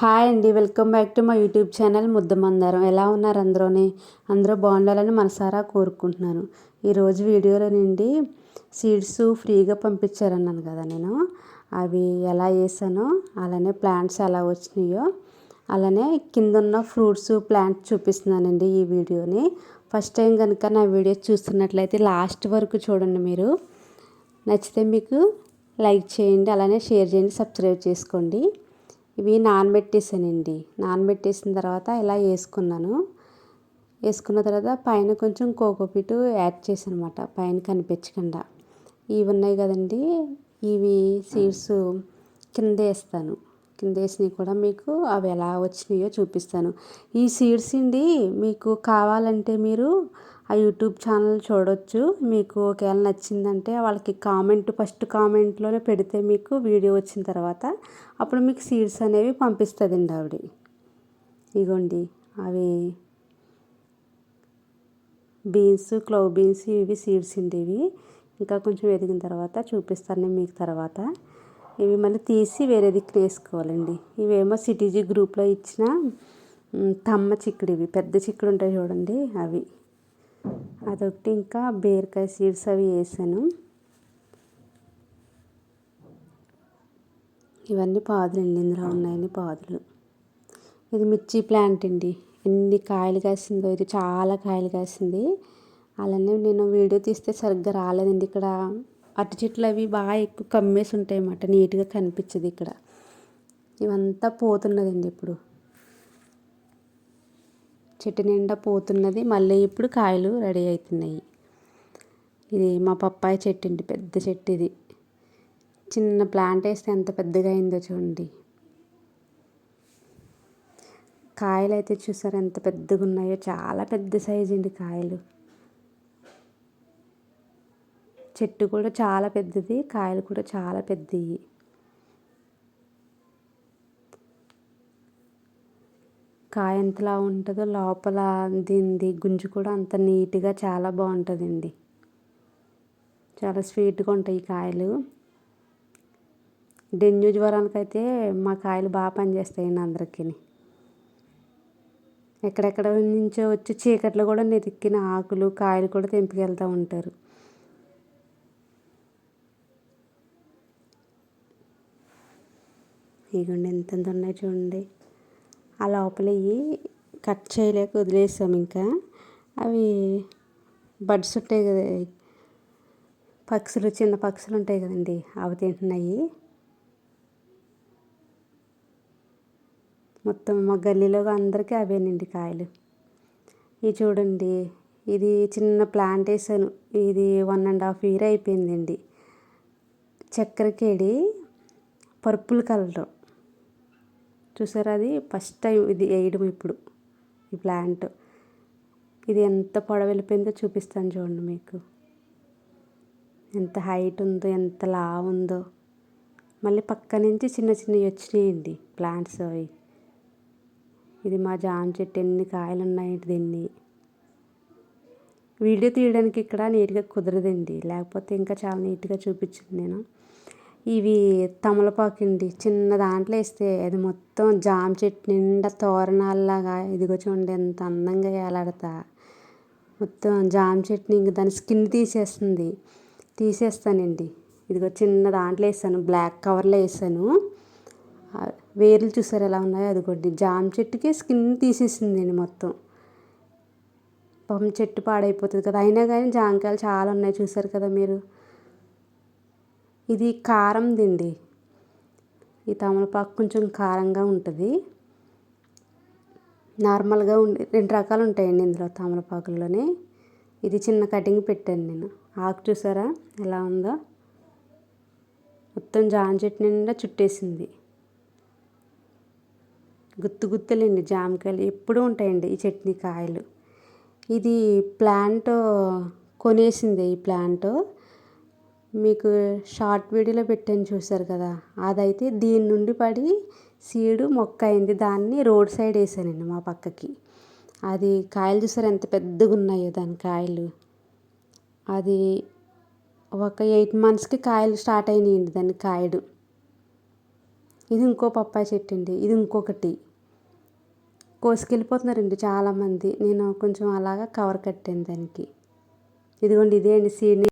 Hi అండి. Welcome back to మా YouTube channel Muddamandaram. ఎలా ఉన్నారు అందరూని? అందరూ బాగుండాలని మనసారా కోరుకుంటున్నాను. ఈరోజు వీడియోలో నుండి సీడ్స్ ఫ్రీగా పంపించారన్నాను కదా నేను. అవి ఎలా వేసానో అలానే ప్లాంట్స్ ఎలా వచ్చినాయో అలానే కింద ఉన్న ఫ్రూట్స్ ప్లాంట్స్ చూపిస్తున్నానండి ఈ వీడియోని. ఫస్ట్ టైం కనుక నా వీడియో చూస్తున్నట్లయితే లాస్ట్ వరకు చూడండి మీరు. నచ్చితే మీకు లైక్ చేయండి అలానే షేర్ చేయండి సబ్స్క్రైబ్ చేసుకోండి. ఇవి నానబెట్టేసానండి. నానబెట్టేసిన తర్వాత ఇలా వేసుకున్నాను. వేసుకున్న తర్వాత పైన కొంచెం కోకోపీటు యాడ్ చేశాను అనమాట పైన కనిపించకుండా. ఇవి ఉన్నాయి కదండి. ఇవి సీడ్స్ కింద వేస్తాను. కింద వేసినవి కూడా మీకు అవి ఎలా వచ్చినాయో చూపిస్తాను. ఈ సీడ్స్ అండి మీకు కావాలంటే మీరు ఆ యూట్యూబ్ ఛానల్ చూడొచ్చు. మీకు ఒకవేళ నచ్చిందంటే వాళ్ళకి కామెంట్ ఫస్ట్ కామెంట్లోనే పెడితే మీకు వీడియో వచ్చిన తర్వాత అప్పుడు మీకు సీడ్స్ అనేవి పంపిస్తుందండి ఆవిడ. ఇగోండి అవి బీన్స్ క్లవ్ బీన్స్ ఇవి సీడ్స్ ఉండేవి ఇంకా కొంచెం ఎదిగిన తర్వాత చూపిస్తాను నేను మీకు తర్వాత. ఇవి మళ్ళీ తీసి వేరే దిక్కు వేసుకోవాలండి. ఇవేమో సిటీజీ గ్రూప్లో ఇచ్చిన తమ్మ చిక్కుడు ఇవి పెద్ద చిక్కుడు ఉంటాయి చూడండి అవి. అదొకటి ఇంకా బీరకాయ సీడ్స్ అవి వేసాను. ఇవన్నీ పాదులు అండి ఇందులో ఉన్నాయని పాదులు. ఇది మిర్చి ప్లాంట్ అండి. ఎన్ని కాయలు కాసిందో ఇది చాలా కాయలు కాసింది. అలానే నేను వీడియో తీస్తే సరిగ్గా రాలేదండి. ఇక్కడ అరటి చెట్లు అవి బాగా ఎక్కువ కమ్మేసి ఉంటాయి అన్నమాట నీట్గా కనిపించదు ఇక్కడ. ఇవంతా పోతున్నదండి ఇప్పుడు. చెట్టు నిండా పోతున్నది. మళ్ళీ ఇప్పుడు కాయలు రెడీ అవుతున్నాయి ఇది మా పప్పాయ చెట్టు అండి. పెద్ద చెట్టు ఇది. చిన్న ప్లాంట్ వేస్తే ఎంత పెద్దగా అయిందో చూడండి. కాయలు అయితే చూసారు ఎంత పెద్దగా ఉన్నాయో. చాలా పెద్ద సైజు అండి కాయలు. చెట్టు కూడా చాలా పెద్దది. కాయలు కూడా చాలా పెద్దవి. కాయ ఎంతలా ఉంటుందో లోపల దీనిది గుంజు కూడా అంత నీట్గా చాలా బాగుంటుందండి. చాలా స్వీట్గా ఉంటాయి ఈ కాయలు. డెంగ్యూ జ్వరానికి అయితే మా కాయలు బాగా పనిచేస్తాయండి అందరికీ ఎక్కడెక్కడ నుంచో వచ్చి చీకట్లో కూడా నెతిక్కిన ఆకులు కాయలు కూడా తెంపుకెళ్తూ ఉంటారు. ఇగోండి ఎంత ఉన్నాయి చూడండి. ఆ లోపలవి కట్ చేయలేక వదిలేసాము ఇంకా. అవి బడ్స్ ఉంటాయి కదా పక్షులు చిన్న పక్షులు ఉంటాయి కదండి అవి తింటున్నాయి. మొత్తం మా గల్లీలో అందరికీ అవేనండి కాయలు. ఇవి చూడండి ఇది చిన్న ప్లాంట్ వేసాను ఇది వన్ అండ్ హాఫ్ ఇయర్ అయిపోయిందండి. చక్కెరకేడి పర్పుల్ కలర్. చూసారా అది? ఫస్ట్ టైం ఇది వేయడం ఇప్పుడు. ఈ ప్లాంట్. ఇది ఎంత పొడవు వెళ్ళిపోయిందో చూపిస్తాను చూడండి మీకు. ఎంత హైట్ ఉందో ఎంత లా ఉందో. మళ్ళీ పక్క నుంచి చిన్న చిన్నవి వచ్చినాయండి ప్లాంట్స్ అవి. ఇది మా జామ చెట్టు ఎన్ని కాయలు ఉన్నాయి దీన్ని. వీడియో తీయడానికి ఇక్కడ నీట్గా కుదరదండి. లేకపోతే ఇంకా చాలా నీట్గా చూపించింది నేను. ఇవి తమలపాకు అండి చిన్న దాంట్లో వేస్తే అది మొత్తం జామ చెట్టు నిండా తోరణాల్లాగా ఇదిగో చూడండి ఎంత అందంగా వేలాడతా. మొత్తం జామ చెట్టుని ఇంక దాని స్కిన్ తీసేస్తుంది. తీసేస్తానండి. ఇదిగో చిన్న దాంట్లో వేసాను. బ్లాక్ కవర్లో వేసాను. వేర్లు చూసారు ఎలా ఉన్నాయో అదిగోండి. జామ చెట్టుకే స్కిన్ తీసేసిందండి మొత్తం. పాపం చెట్టు పాడైపోతుంది కదా. అయినా కానీ జామకాయలు చాలా ఉన్నాయి చూసారు కదా మీరు? ఇది కారం దిండి. ఈ తమలపాకు కొంచెం కారంగా ఉంటుంది. నార్మల్గా ఉండే రెండు రకాలు ఉంటాయండి ఇందులో తమలపాకుల్లోనే. ఇది చిన్న కటింగ్ పెట్టాను నేను. ఆకు చూసారా? ఎలా ఉందో? మొత్తం జామ చెట్టు నిండా చుట్టేసింది. గుత్తు గుత్తులండి జామకాయలు ఎప్పుడూ ఉంటాయండి ఈ చట్నీ కాయలు. ఇది ప్లాంట్ కొనేసింది ఈ ప్లాంట్. మీకు షార్ట్ వీడియోలో పెట్టాను చూసారు కదా. అదైతే దీని నుండి పడి సీడు మొక్క అయింది. దాన్ని రోడ్ సైడ్ వేసానండి మా పక్కకి. అది కాయలు చూసారు? ఎంత పెద్దగా ఉన్నాయో దాని కాయలు. అది ఒక ఎయిట్ మంత్స్కి కాయలు స్టార్ట్ అయినాయండి దాని కాయడు ఇది ఇంకో పప్పాయి చెట్టు అండి. ఇది ఇంకొకటి. కోసుకెళ్ళిపోతున్నారండి చాలామంది. నేను కొంచెం అలాగా కవర్ కట్టాను దానికి. ఇదిగోండి ఇదే అండి సీడ్ని.